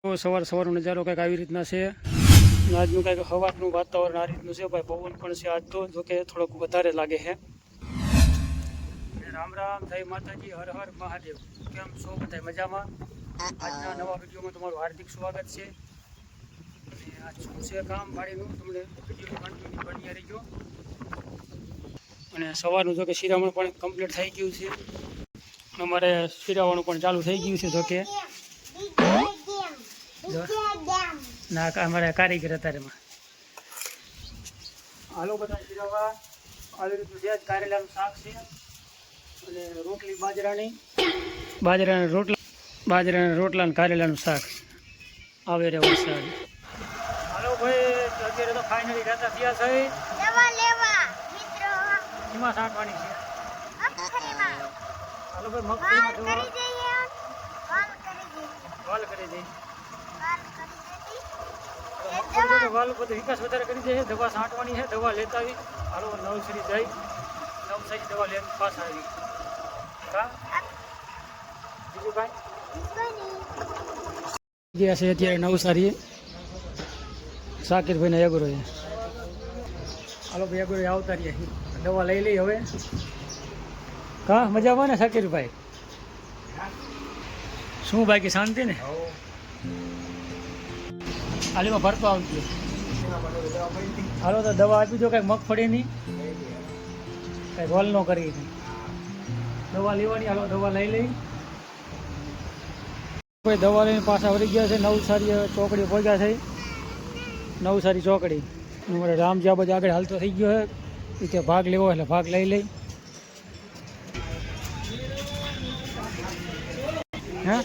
સવાર સવારનો નજારો કંઈક આવી રીતના છે. આજનું કંઈક હવાનું વાતાવરણ આ રીતનું છે. ભાઈ, પવન પણ છે આજ તો જોકે થોડોક વધારે લાગે છે. રામ રામ, જય માતાજી, હર હર મહાદેવ. કેમ છો બધા મજામાં? આજના નવા વિડીયોમાં તમારું હાર્દિક સ્વાગત છે. અને આ શું છે કામ વાડીનું? તમને વીડિયો કન્ટિન્યુ બની રહીજો. અને સવારનું જો કે શિરામણ પણ કમ્પ્લીટ થઈ ગયું છે. અમારે શિરાવાનું પણ ચાલુ થઈ ગયું છે, જો કે. ના કા- અમારા કારીગર અત્યારે આલો હાલો બધા જીરાવા. આવી રીતનું છે જ કારેલાનું શાક છે અને રોટલી બાજરાની. બાજરાના રોટલા બાજરાના રોટલા અને કારેલાનું શાક. આવે રે વરસાદ. હાલો ભાઈ અત્યારે તો ફાઇનલી જતા થયા છે. લેવા મિત્રો. એમાં સાંટવાની છે. હાલો ભાઈ મગફળીમાં કરી જોવા વાલ કરી વાલ કરી દઈ વાલ કરી દઈએ જોડે બધો વિકાસ વધારે કરી દે છે. દવા છાંટવાની છે દવા લેતા આવી. હાલો નવસરી જઈ નવસારી દવા લે પાછા આવી. કા? બીજું ભાઈ ગયા છે અત્યારે નવસારી. સાકીરભાઈના એગરો છે હાલો ભાઈ એગરો આવતા રહીએ દવા લઈ લઈ હવે. કા? મજામાં ને સાકીરભાઈ? શું બાકી શાંતિ ને? હાલીમાં ભરતો આવજો. હાલો, તો દવા આપી દો કાંઈક મગફળીની કાંઈક રોલ નો કરી દવા લેવાની, હાલો, દવા લઈ લઈ. કોઈ દવા લઈને પાછા વળી ગયા છે, નવસારી ચોકડી પહોંચ્યા છે. નવસારી ચોકડી. અમારે રામજા બધા આગળ હાલતો થઈ ગયો છે. એ ભાગ લેવો એટલે ભાગ લઈ લઈ. હે?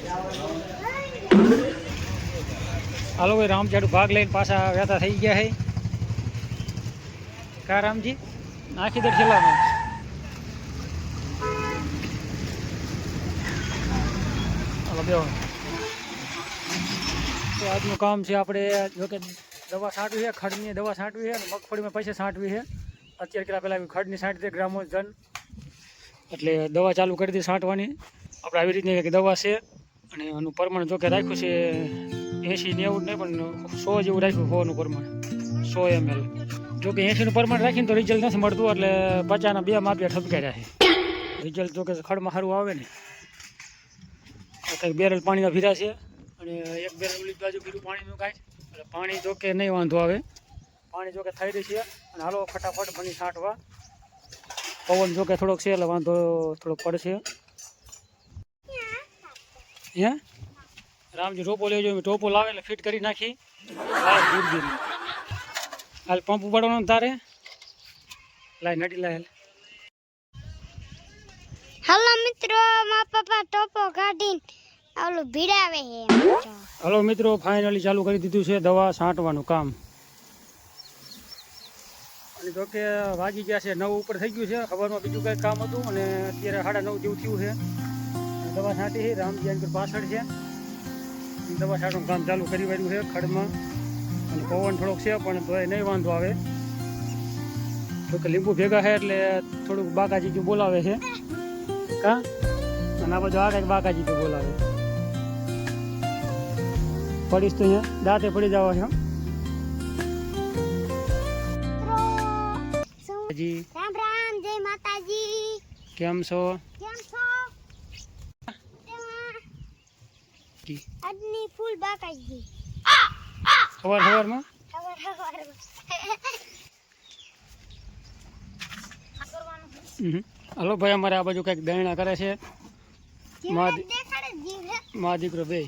હાલો ભાઈ રામજાડું ભાગ લઈને પાછા વહેતા થઈ ગયા છે કા રામજી? નાખી દે છેલ્લામાં તો આજનું કામ છે આપણે જોકે દવા છાંટવી છે, ખડની દવા છાંટવી છે, અને મગફળીમાં પૈસા છાંટવી છે. અત્યારે કેટલા પહેલાં ખડની છાંટી દે ગ્રામોજન એટલે દવા ચાલુ કરી દી છાંટવાની. આપણે આવી રીતની એક દવા છે, અને એનું પરમાણ જોકે રાખ્યું છે એંશી નેવું નહીં, પણ સો જેવું રાખ્યું ફોનું પ્રમાણ. સો એમએલ જો કે એંશીનું પ્રમાણ રાખીને તો રિઝલ્ટ નથી મળતું, એટલે પચાસના બે માપિયા ઠપકાર્યા છે. રિઝલ્ટ જો કે ખડમાં સારું આવે ને કંઈક બેરલ પાણીના ભીરા છે. અને એક બેરલ ઓલી બાજુ ભીરું પાણીનું કાંઈ. એટલે પાણી જો કે નહીં વાંધો આવે. પાણી જો કે થઈ રહી છે. અને હાલો ફટાફટ બની છાંટવા. પવન જો કે થોડોક છે, એટલે વાંધો થોડોક પડશે. હે? રામજી રોપો લેજો ટોપો લાવે એટલે ફિટ કરી નાખી. દૂર દૂર હાલ પંપ ઉપાડવાનો તારે? લાય નડી લાય હાલ. મિત્રો મારા પપ્પા ટોપો કાઢીને ઓલું ભીડાવે હે હલો મિત્રો ફાઇનલી ચાલુ કરી દીધું છે દવા છાંટવાનું કામ. અને જો કે વાગી ગયા છે નવ ઉપર થઈ ગયું છે. ખબરમાં બીજું કંઈ કામ હતું અને અત્યારે સાડા નવ જેવું થયું છે. દવા છાંટી છે રામજી અંકર પાછળ છે. દવા છાંટવાનું કામ ચાલુ કરી વાળ્યું છે ખડમાં. અને પવન થોડોક છે પણ તોય નહીં વાંધો આવે. તો કે લીંબુ ભેગા છે એટલે થોડુંક બાકાજી બોલાવે છે. કા? અને આ બધું આ કંઈક બાકાજી બોલાવે. પડીશ તો અહીંયા. દાંતે પડી જવા છે. જી રામ રામ જય માતાજી. કેમ છો કેમ છો તેમાં જી ફૂલ સવાર સવારમાં હલો ભાઈ અમારે આ બાજુ કંઈક દયણા કરે છે. મા દીકરો બે.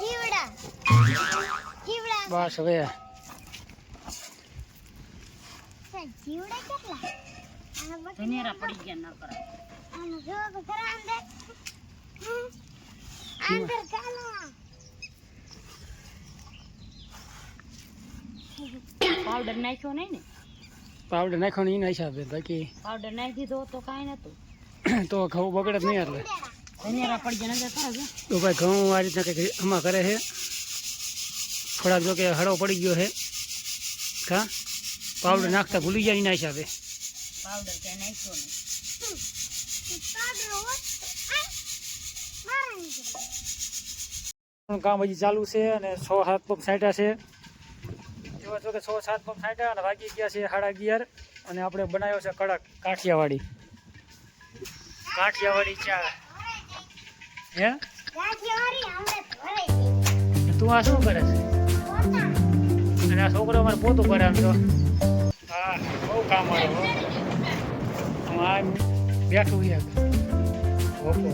જીવડા. જીવડા. બસ હવે. જીવડા કેટલા? ધનેરા પડી ગયા ના કરા. આનો જો તો ખરા અંદર અંદર કાલા પાવડર નાખ્યો નહીં ને? પાવડર નાખવાનું એના હિસાબે બાકી પાવડર નાખી દીધો તો કાંઈ નતું તો ઘઉં બગડે નહીં એટલે. પડી ગયા નજર કરો તો ભાઈ ઘઉં આ રીતના કંઈક આમાં કરે છે. થોડાક જો કે હળો પડી ગયો છે. કા? પાવડર નાખતા ભૂલી ગયા એના હિસાબે પાવડર કઈ નાખ્યો નહીં. નું કામ હજી ચાલુ છે અને છ હાથ પંપ સાંટ્યા છે. એવા જો કે છ સાત પંપ સાંટ્યા અને વાગી ગયા છે સાડા અગિયાર અને આપણે બનાવ્યો છે કડક કાઠિયાવાડી. કાઠિયાવાડી ચા. હે. તું આ શું કરે છે? અને આ છોકરો અમારે પોતું કરે આમ તો. હા, બહુ કામ હું. આ બેઠું છે ઓપો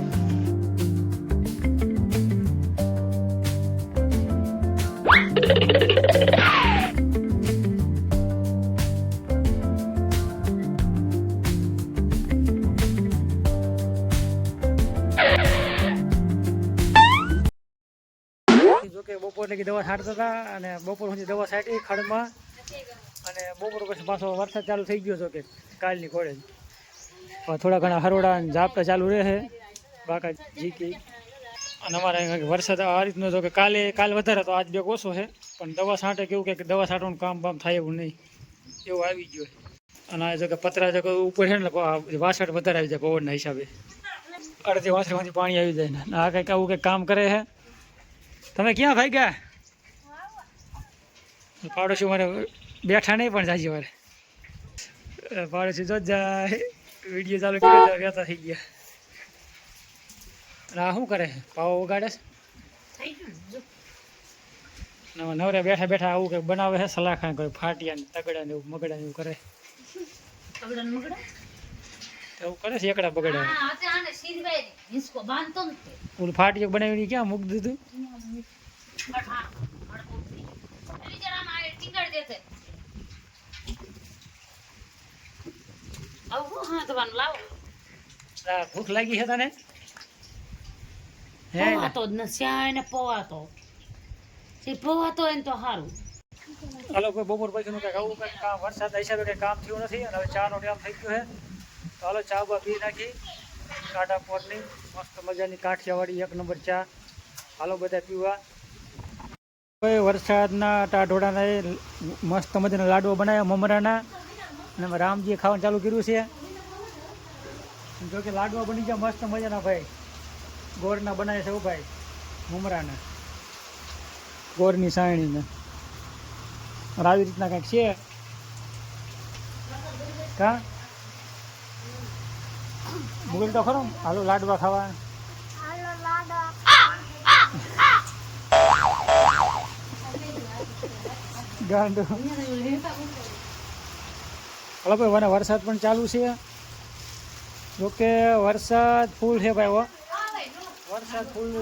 કે બપોર લગી દવા છાંટતા હતા અને બપોર સુધી દવા છાંટી ખડમાં અને બપોર પછી પાછો વરસાદ ચાલુ થઈ ગયો છો કે કાલની હવે થોડા ઘણા હરોડા અને ઝાપટા ચાલુ રહે. બાકા જીકી અને અમારે વરસાદ આ રીતનો જો કે કાલે, કાલ વધારે તો આજ બે ઓછો છે. પણ દવા છાંટે કેવું કે દવા છાંટવાનું કામ બામ થાય એવું નહીં. એવું આવી ગયું અને આ જો કે પતરા જો ઉપર છે ને વાસણ વધારે આવી જાય પવનના હિસાબે. અડધી વાસણમાંથી પાણી આવી જાય ને. આ કંઈક આવું કંઈક કામ કરે છે. તમે ક્યાં ભાઈ ગયા? પાડોશી મારે બેઠા નહીં પણ જાજી મારે પાડોશી જો જાય. વીડિયો ચાલુ કર્યો તો થઈ ગયા. આ શું કરે? પાવો ઉગાડે છે? નવરે બેઠા બેઠા આવું કંઈક બનાવે છે? સલાખા કોઈ ફાટિયા ને તગડા ને એવું મગડા ને એવું કરે. એવું કરે છે? એકડા બગડા ઓલું ફાટિયું બનાવીને ક્યાં મૂકી દીધું? એની ભૂખ લાગી છે તને? હે? પવાતો જ ને પવાતો. તે પવાતો હોય તો સારું હાલો કોઈ બપોર પછીનું કંઈક આવું કંઈક કામ વરસાદ હિસાબે કંઈ કામ થયું નથી અને હવે ચાનો ટાઈમ થઈ ગયો છે. તો હાલો ચા બા પી નાખી. કાંટા પોટની મસ્ત મજાની કાઠિયાવાડી એક નંબર ચા. હાલો બધા પીવા. વરસાદના ટાઢોળાના મસ્ત મજાના લાડવા બનાવ્યા મમરાના. અને રામજીએ ખાવાનું ચાલુ કર્યું છે. જો કે લાડવા બની ગયા મસ્ત મજાના ભાઈ. ગોળના બનાવ્યા છે ભાઈ, મમરાના. ગોળની સાયણીને. આવી રીતના કંઈક છે? કા? ભૂલ તો ખરો હાલો, લાડવા ખાવા હાલો લાડવા. ગાંડો. હલો ભાઈ મને વરસાદ પણ ચાલુ છે. જોકે વરસાદ ફૂલ છે ભાઈ વરસાદ ફૂલ.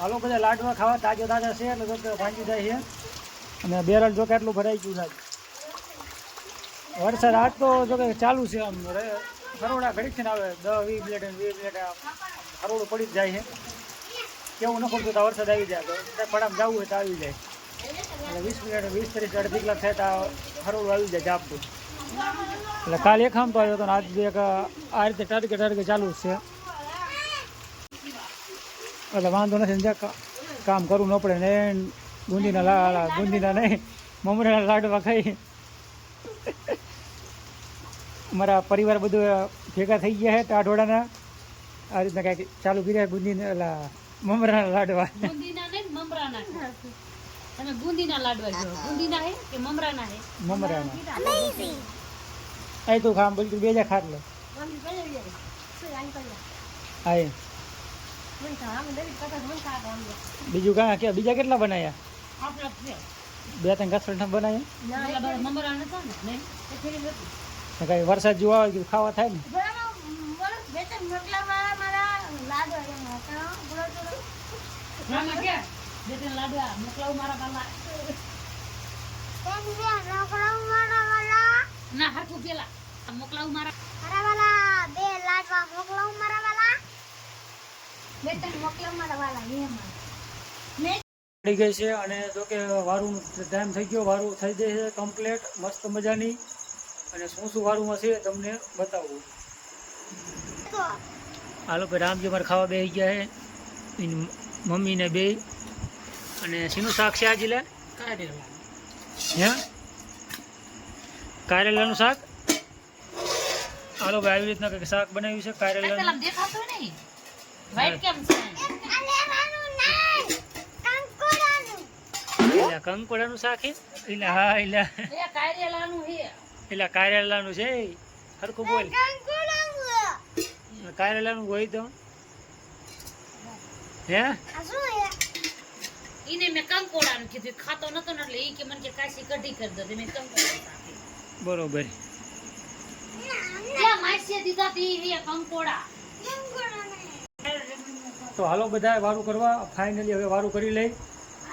હાલો બધા લાડવા ખાવા તાજા તાજા છે એટલે જોકે ભાંજી જાય છે. અને બેરલ જોકે એટલું ભરાઈ ગયું સાહેબ વરસાદ આજ તો જોકે ચાલુ છે આમ. કરોડા ઘડીક છે ને આવે. દસ, વીસ મિનિટ વીસ મિનિટ હરોડું પડી જ જાય છે. કેવું ન પડતું વરસાદ આવી જાય. તો, પડામ જવું હોય તો આવી જાય. એટલે વીસ મિનિટ વીસ ત્રીસ અડધી કલાક થાય તો હરું આવી જાય જાપતું એટલે કાલે એક આમ તો આવ્યો હતો આજ એક, આ રીતે ટરકે ટરકે ચાલુ છે. એટલે વાંધો નથી, ને કામ કરવું ન પડે ને બુંદીના લા ગુંદીના નહીં, મમરાના લાડવા ખાઈ. અમારા પરિવાર બધું ભેગા થઈ ગયા છે ટાઢોડાના. આ રીતના કાંઈક ચાલુ કર્યા બુંદીના ઓલા મમરાના લાડવા. તમે બુંદીના લાડવા જો. બુંદીના હે કે મમરાના હે? મમરાના. અમેઝિંગ આય તું ખામ બોલ તું બેજા ખાટ લે. મમ્મી પહેલા જાય. શું આમ દે. બીજું કાં કે બીજા કેટલા બનાવ્યા બે ત્રણ કસરત બનાવ્યા કઈ વરસાદ જેવો આવે કે ખાવા થાય ને? બરાબર, બરાબર, બે ત્રણ રોટલાવાળા મારા લાડવા બે મોકલાવું મારા બાલા. એક બે રોકડાવાળા ના હાથું પેલા. મોકલાવું મારા મારા વાળા બે લાડવા મોકલાવું મારા વાળા. બે ત્રણ મારા પડી ગઈ છે અને જો કે વારું ટાઈમ થઈ ગયો વારું થઈ જાય છે કમ્પ્લેટ મસ્ત મજાની. અને શું શું વારુંમાં છે તમને બતાવું. હાલો ભાઈ રામજી મારે ખાવા બે ગયા છે. એની મમ્મીને બે અને શીનું શાક છે આજે લે હે? કારેલાનું શાક? હાલો ભાઈ આવી રીતના કંઈક શાક બનાવ્યું છે કારેલાનું. પેલા નહીં. વાઈટ કેમ છે? આ લેવાનું નહીં. એટલે કંકોડાનું શાક હે એટલે હા એટલે એ કારેલાનું હે એટલે કારેલાનું છે સરખું બોલ. કારેલાનું હોય તો. હે? ઈને મેં કંકોડાનું કીધું ખાતો નતો ને એટલે ઈ કે મને કે કાશી કઢી કરી દો તે મેં કંકોડા બરોબર. ક્યાં માસીએ દીધા તી હે કંકોડા કંકોડા. તો હાલો બધાએ વારું કરવા ફાઇનલી હવે વારું કરી લઈ.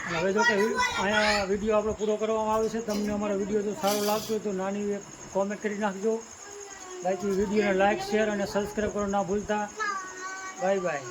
અને હવે જો કે અહીંયા વીડિયો આપણો પૂરો કરવામાં આવે છે તમને અમારો વીડિયો જો સારો લાગતો હોય તો નાની એક કોમેન્ટ કરી નાખજો. બાકી વિડીયોને લાઇક શેર અને સબસ્ક્રાઈબ કરવા ના ભૂલતા. Bye bye